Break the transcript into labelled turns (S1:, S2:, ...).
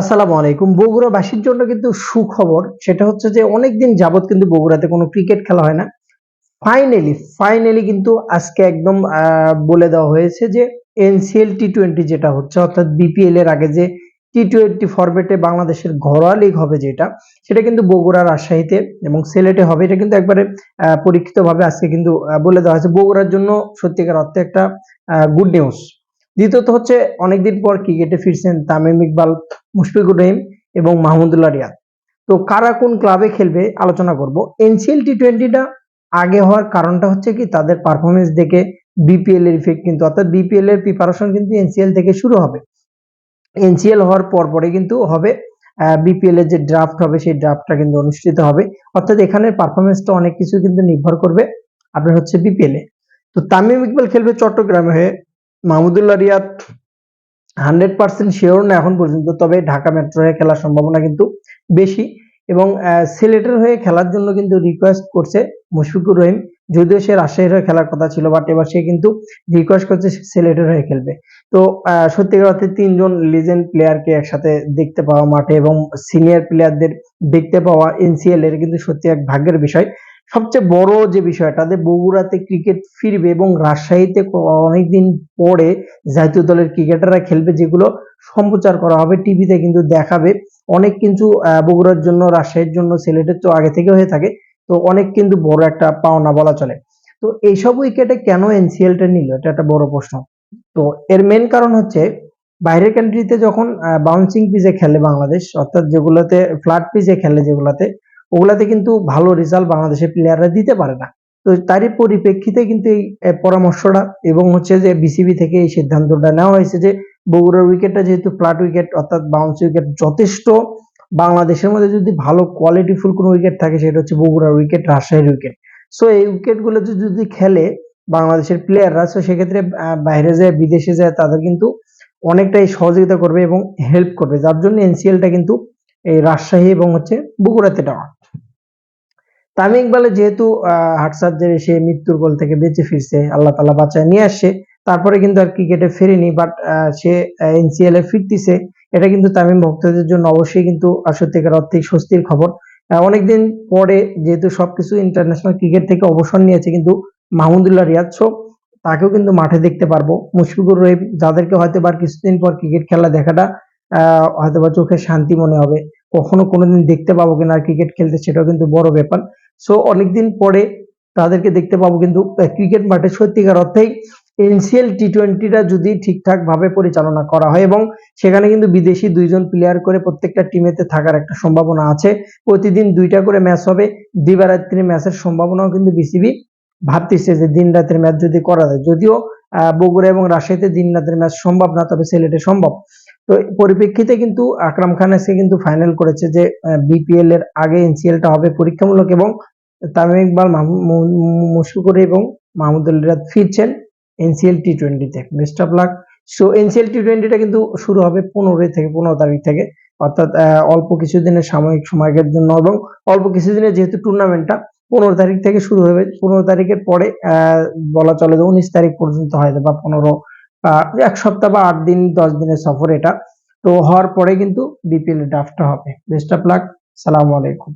S1: আসসালামু আলাইকুম। বগুড়াবাসীর জন্য কিন্তু সুখবর, সেটা হচ্ছে যে অনেকদিন যাবত কিন্তু বগুড়াতে কোনো ক্রিকেট খেলা হয় না। ফাইনালি ফাইনালি কিন্তু আজকে একদম বলে দেওয়া হয়েছে যে এনসিএল টি টোয়েন্টি যেটা হচ্ছে, অর্থাৎ বিপিএল এর আগে যে টি টোয়েন্টি ফরম্যাটে বাংলাদেশের ঘরোয়া লিগ হবে যেটা, সেটা কিন্তু বগুড়া রাজশাহীতে এবং সিলেটে হবে। এটা কিন্তু একবারে পরীক্ষিত ভাবে আজকে কিন্তু বলে দেওয়া হয়েছে। বগুড়ার জন্য সত্যিকার অর্থে একটা গুড নিউজ দ্বিতীয়ত হচ্ছে অনেকদিন পর ক্রিকেটে ফিরছেন তামিম ইকবাল, মুশফিকুর রহিম এবং মাহমুদুল্লাহ রিয়াদ। তো কারা কোন ক্লাবে খেলবে আলোচনা করব। এনসিএল টি টোয়েন্টিটা আগে হওয়ার কারণটা হচ্ছে কি, তাদের পারফরমেন্স দেখে বিপিএল এর ইফেক্ট কিন্তু, অর্থাৎ বিপিএল এর প্রিপারেশন কিন্তু এনসিএল থেকে শুরু হবে। এনসিএল হওয়ার পর পরে কিন্তু হবে বিপিএল এর যে ড্রাফট হবে, সেই ড্রাফটটা কিন্তু অনুষ্ঠিত হবে। অর্থাৎ এখানে পারফরমেন্সটা অনেক কিছু কিন্তু নির্ভর করবে আপনার হচ্ছে বিপিএল এ। তো তামিম ইকবাল খেলবে চট্টগ্রামে হয়ে Mahmudullah Riyad hundred percent sure না এখন পর্যন্ত, তবে ঢাকা মেট্রো হয়ে খেলার সম্ভাবনা কিন্তু বেশি। এবং সিলেটের হয়ে খেলার জন্য কিন্তু রিকোয়েস্ট করছে মুশফিকুর রহিম। যদিও সে রাজশাহীর হয়ে খেলার কথা ছিল বাট এবার সে কিন্তু রিকোয়েস্ট করছে সিলেটের হয়ে খেলবে। তো সত্যিকার অর্থে তিনজন লিজেন্ড প্লেয়ারকে একসাথে দেখতে পাওয়া মাঠে এবং সিনিয়র প্লেয়ারদের দেখতে পাওয়া এনসিএল এর কিন্তু সত্যি এক ভাগ্যের বিষয়। সবচেয়ে বড় যে বিষয়টা, যে বগুড়াতে ক্রিকেট ফিরবে এবং রাজশাহীতে অনেকদিন পরে জাতীয় দলের ক্রিকেটাররা খেলবে যেগুলো সম্প্রচার করা হবে, টিভিতে কিন্তু দেখাবে। অনেক কিন্তু বগুড়ার জন্য, রাজশাহীর জন্য সিলেটের তো আগে থেকে হয়ে থাকে, তো অনেক কিন্তু বড় একটা পাওনা বলা চলে। তো এইসব উইকেটে কেন এনসিএলটা নিল? এটা একটা বড় প্রশ্ন। তো এর মেন কারণ হচ্ছে, বাইরের কান্ট্রিতে যখন বাউন্সিং পিচে খেলে বাংলাদেশ, অর্থাৎ যেগুলোতে ফ্ল্যাট পিচে খেলে যেগুলাতে ওগুলাতে কিন্তু ভালো রেজাল্ট বাংলাদেশের প্লেয়াররা দিতে পারে না। তো তারই পরিপ্রেক্ষিতে কিন্তু এই পরামর্শটা এবং হচ্ছে যে বিসিবি থেকে এই সিদ্ধান্তটা নেওয়া হয়েছে যে বগুড়ার উইকেটটা যেহেতু ফ্ল্যাট উইকেট অর্থাৎ বাউন্স উইকেট যথেষ্ট, বাংলাদেশের মধ্যে যদি ভালো কোয়ালিটিফুল কোনো উইকেট থাকে সেটা হচ্ছে বগুড়ার উইকেট রাজশাহীর উইকেট সো এই উইকেটগুলো যদি খেলে বাংলাদেশের প্লেয়াররা সো সেক্ষেত্রে বাইরে যায়, বিদেশে যায়, তাদের কিন্তু অনেকটাই সহযোগিতা করবে এবং হেল্প করবে। যার জন্য এনসিএলটা কিন্তু এই রাজশাহী এবং হচ্ছে বগুড়াতে দেওয়া। তামিম ইকবালের যেহেতু হার্ট সার্জারি সে মৃত্যুর কোল থেকে বেঁচে ফিরছে, আল্লাহ তালা বাঁচায় নিয়ে আসছে। তারপরে কিন্তু আর ক্রিকেটে ফেরেনি বাট সে এনসিএল এ ফিরতিছে। এটা কিন্তু তামিম ভক্তদের জন্য অবশ্যই কিন্তু সত্যিকার অর্থে স্বস্তির খবর। অনেকদিন পরে যেহেতু সবকিছু ইন্টারন্যাশনাল ক্রিকেট থেকে অবসর নিয়েছে কিন্তু মাহমুদুল্লাহ রিয়াদ সো তাকেও কিন্তু মাঠে দেখতে পারব। মুশফিকুর রহিম, যাদেরকে হয়তো বা কিছুদিন পর ক্রিকেট খেলা দেখাটা হয়তো বা চোখে শান্তি মনে হবে। কখনো কোনোদিন দেখতে পাবো কিনা ক্রিকেট খেলতে, সেটাও কিন্তু বড় ব্যাপার। সো অনেকদিন পরে তাদেরকে দেখতে পাবো কিন্তু ক্রিকেট মাঠে সত্যিকার অর্থেই এনসিএল টি টোয়েন্টিটা যদি ঠিকঠাক ভাবে পরিচালনা করা হয় এবং সেখানে কিন্তু বিদেশি দুইজন প্লেয়ার করে প্রত্যেকটা টিমেতে থাকার একটা সম্ভাবনা আছে। প্রতিদিন দুইটা করে ম্যাচ হবে। দিবারাত্রি ম্যাচের সম্ভাবনাও কিন্তু বিসিবি ভাবতেছে যে দিন রাতের ম্যাচ যদি করা যায়। যদিও বগুড়া এবং রাজশাহীতে দিন রাতের ম্যাচ সম্ভব না, তবে সিলেটে সম্ভব। তো পরিপ্রেক্ষিতে কিন্তু আকরাম খান আজকে কিন্তু ফাইনাল করেছে যে বিপিএল এর আগে এনসিএলটা হবে পরীক্ষামূলক এবং তামিম ইকবাল, মাহমু- মু- মু- মুশফিকুর এবং মাহমুদুল রিয়াদ ফিরছেন এনসিএল টি টোয়েন্টিতে best of luck so NCL T টোয়েন্টিটা কিন্তু শুরু হবে পনেরোই থেকে, পনেরো তারিখ থেকে। অর্থাৎ অল্প কিছুদিনের সাময়িক সময়ের জন্য এবং অল্প কিছুদিনের যেহেতু টুর্নামেন্টটা পনেরো তারিখ থেকে শুরু হবে। পনেরো তারিখের পরে বলা চলে যে উনিশ তারিখ পর্যন্ত হয়তো বা পনেরো এক সপ্তাহ বা আট দিন, দশ দিনের সফর এটা। তো হওয়ার পরে কিন্তু বিপিএল ড্রাফটটা হবে। বেস্ট অফ লাক সালামু আলাইকুম।